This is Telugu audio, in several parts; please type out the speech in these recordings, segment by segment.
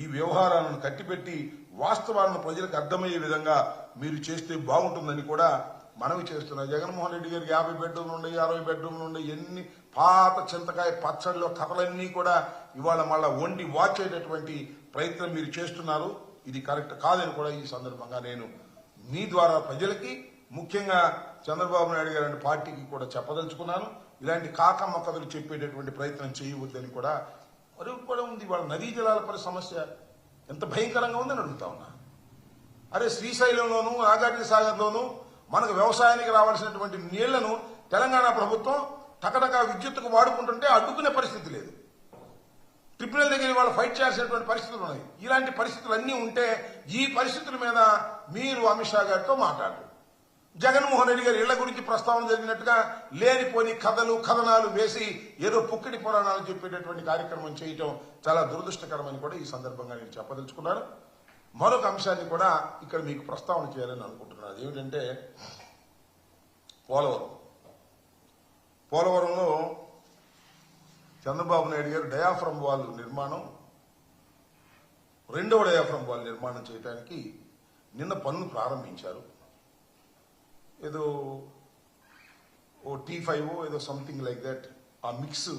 ఈ వ్యవహారాలను కట్టిపెట్టి వాస్తవాలను ప్రజలకు అర్థమయ్యే విధంగా మీరు చేస్తే బాగుంటుందని కూడా మనవి చేస్తున్నారు జగన్మోహన్ రెడ్డి గారికి యాభై బెడ్రూమ్లు ఉన్నాయి అరవై బెడ్రూమ్లు ఉన్నాయి ఎన్ని పాత చింతకాయ పచ్చడిలో కథలన్నీ కూడా ఇవాళ మళ్ళా వండి వాచేటటువంటి ప్రయత్నం మీరు చేస్తున్నారు. ఇది కరెక్ట్ కాదని కూడా ఈ సందర్భంగా నేను మీ ద్వారా ప్రజలకి ముఖ్యంగా చంద్రబాబు నాయుడు గారి పార్టీకి కూడా చెప్పదలుచుకున్నాను. ఇలాంటి కాకమ్మ కథలు చెప్పేటటువంటి ప్రయత్నం చేయవద్దని కూడా మరి కూడా ఉంది వాళ్ళ నదీ జలాల పరి సమస్య. ఎంత భయంకరంగా ఉందని అడుగుతా ఉన్నా. అరే శ్రీశైలంలోను నాగార్జున సాగర్లోను మనకు వ్యవసాయానికి రావాల్సినటువంటి నీళ్ళను తెలంగాణ ప్రభుత్వం టకటక విద్యుత్తుకు వాడుకుంటుంటే అడ్డుకునే పరిస్థితి లేదు. ట్రిబ్యునల్ దగ్గర వాళ్ళు ఫైట్ చేయాల్సినటువంటి పరిస్థితులు ఉన్నాయి. ఇలాంటి పరిస్థితులు అన్నీ ఉంటే ఈ పరిస్థితుల మీద మీరు అమిత్ షా గారితో మాట్లాడరు. జగన్మోహన్ రెడ్డి గారి ఇళ్ళ గురించి ప్రస్తావన జరిగినట్టుగా లేనిపోని కథలు కథనాలు వేసి ఏదో పుక్కిడి పురాణాలు చెప్పేటటువంటి కార్యక్రమం చేయటం చాలా దురదృష్టకరమని కూడా ఈ సందర్భంగా నేను చెప్పదలుచుకున్నాను. మరొక అంశాన్ని కూడా ఇక్కడ మీకు ప్రస్తావన చేయాలని అనుకుంటున్నాను. అదేమిటంటే పోలవరం. పోలవరంలో చంద్రబాబు నాయుడు గారు డయాఫ్రమ్ వాల్ నిర్మాణం రెండవ డయాఫ్రమ్ వాల్ నిర్మాణం చేయడానికి నిన్న పనులు ప్రారంభించారు. ఏదో ఓ టీ ఫైవ్ ఏదో సంథింగ్ లైక్ దట్ ఆ మిక్స్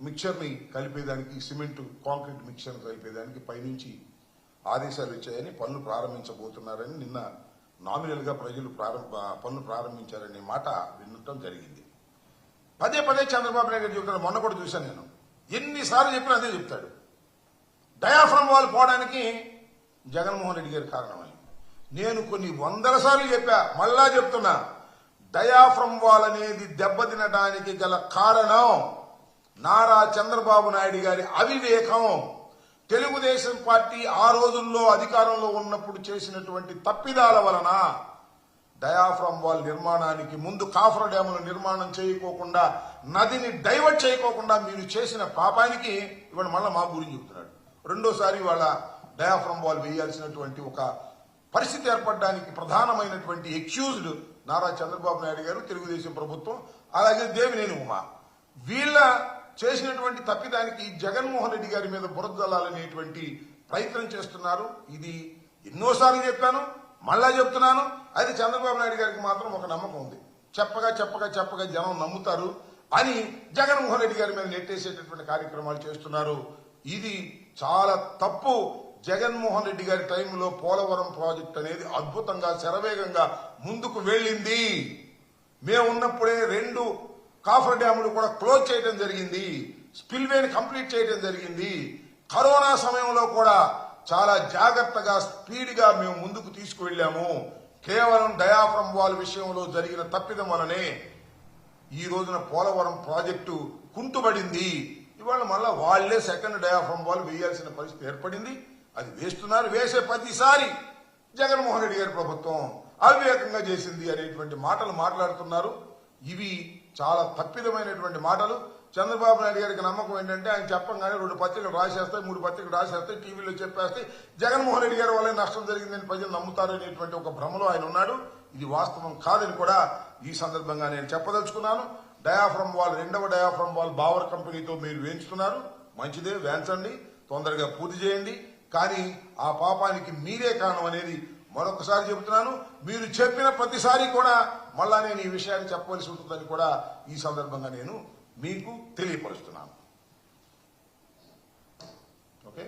మిక్చర్ని కలిపేదానికి సిమెంట్ కాంక్రీట్ మిక్చర్ కలిపేదానికి పైనుంచి ఆదేశాలు వచ్చాయని పనులు ప్రారంభించబోతున్నారని నిన్న నామినల్గా ప్రజలు ప్రారంభ పనులు ప్రారంభించారనే మాట వినటం జరిగింది. పదే పదే చంద్రబాబు నాయుడు చెప్తాడు మొన్న కూడా చూశాను నేను. ఎన్నిసార్లు చెప్పినా అదే చెప్తాడు. డయాఫ్రమ్ వాల్ పోవడానికి జగన్మోహన్ రెడ్డి గారి కారణమని నేను కొన్ని వందల సార్లు చెప్పా మళ్ళా చెప్తున్నా. డయాఫ్రమ్ వాల్ అనేది దెబ్బతినడానికి గల కారణం నారా చంద్రబాబు నాయుడు గారి అవివేకం. తెలుగుదేశం పార్టీ ఆ రోజుల్లో అధికారంలో ఉన్నప్పుడు చేసినటువంటి తప్పిదాల వలన డయాఫ్రమ్ వాల్ నిర్మాణానికి ముందు కాఫర్ డ్యాముల నిర్మాణం చేయకోకుండా నదిని డైవర్ట్ చేయకోకుండా మీరు చేసిన పాపానికి ఇవాడు మళ్ళీ మా గురించి చెబుతున్నాడు రెండోసారి వాళ్ళ డయాఫ్రమ్ వాల్ వేయాల్సినటువంటి ఒక పరిస్థితి ఏర్పడడానికి ప్రధానమైనటువంటి ఎక్యూజ్డ్ నారా చంద్రబాబు నాయుడు గారు తెలుగుదేశం ప్రభుత్వం అలాగే దేవినేని ఉమా. వీళ్ళ చేసినటువంటి తప్పిదానికి జగన్మోహన్ రెడ్డి గారి మీద బురదలాలనేటువంటి ప్రయత్నం చేస్తున్నారు. ఇది ఎన్నోసార్లు చెప్పాను మళ్ళా చెప్తున్నాను. అది చంద్రబాబు నాయుడు గారికి మాత్రం ఒక నమ్మకం ఉంది. చెప్పగా చెప్పగా చెప్పగా జనం నమ్ముతారు అని జగన్మోహన్ రెడ్డి గారి మీద నెట్టేసేటటువంటి కార్యక్రమాలు చేస్తున్నారు. ఇది చాలా తప్పు. జగన్మోహన్ రెడ్డి గారి టైంలో పోలవరం ప్రాజెక్ట్ అనేది అద్భుతంగా శరవేగంగా ముందుకు వెళ్ళింది. మేము ఉన్నప్పుడే రెండు కాఫర్ డ్యాములు కూడా క్లోజ్ చేయడం జరిగింది. స్పిల్వేని కంప్లీట్ చేయడం జరిగింది. కరోనా సమయంలో కూడా చాలా జాగ్రత్తగా స్పీడ్గా మేము ముందుకు తీసుకువెళ్ళాము. కేవలం డయాఫ్రమ్ వాల్ విషయంలో జరిగిన తప్పిదం వలనే ఈ రోజున పోలవరం ప్రాజెక్టు కుంటుబడింది. ఇవాళ మళ్ళా వాళ్ళే సెకండ్ డయాఫ్రమ్ వాల్ వేయాల్సిన పరిస్థితి ఏర్పడింది. అది వేస్తున్నారు వేసే ప్రతిసారి జగన్మోహన్ రెడ్డి గారి ప్రభుత్వం అవివేకంగా చేసింది అనేటువంటి మాటలు మాట్లాడుతున్నారు. ఇవి చాలా తప్పిదమైనటువంటి మాటలు. చంద్రబాబు నాయుడు గారికి నమ్మకం ఏంటంటే ఆయన చెప్పంగానే రెండు పత్రికలు రాసేస్తాయి మూడు పత్రికలు రాసేస్తాయి టీవీలో చెప్పేస్తాయి. జగన్మోహన్ రెడ్డి గారి వల్లే నష్టం జరిగిందని ప్రజలు నమ్ముతారు అనేటువంటి ఒక భ్రమలో ఆయన ఉన్నాడు. ఇది వాస్తవం కాదని కూడా ఈ సందర్భంగా నేను చెప్పదలుచుకున్నాను. డయాఫ్రమ్ వాల్ రెండవ డయాఫ్రమ్ వాల్ బావర్ కంపెనీతో మీరు వేయించుతున్నారు. మంచిదే వేయించండి. తొందరగా పూర్తి చేయండి. కానీ ఆ పాపానికి మీరే కారణం అనేది మరొకసారి చెబుతున్నాను. మీరు చెప్పిన ప్రతిసారి కూడా మళ్ళా నేను ఈ విషయాన్ని చెప్పవలసి ఉంటుందని కూడా ఈ సందర్భంగా నేను మీకు తెలియపరుస్తున్నాను. ఓకే?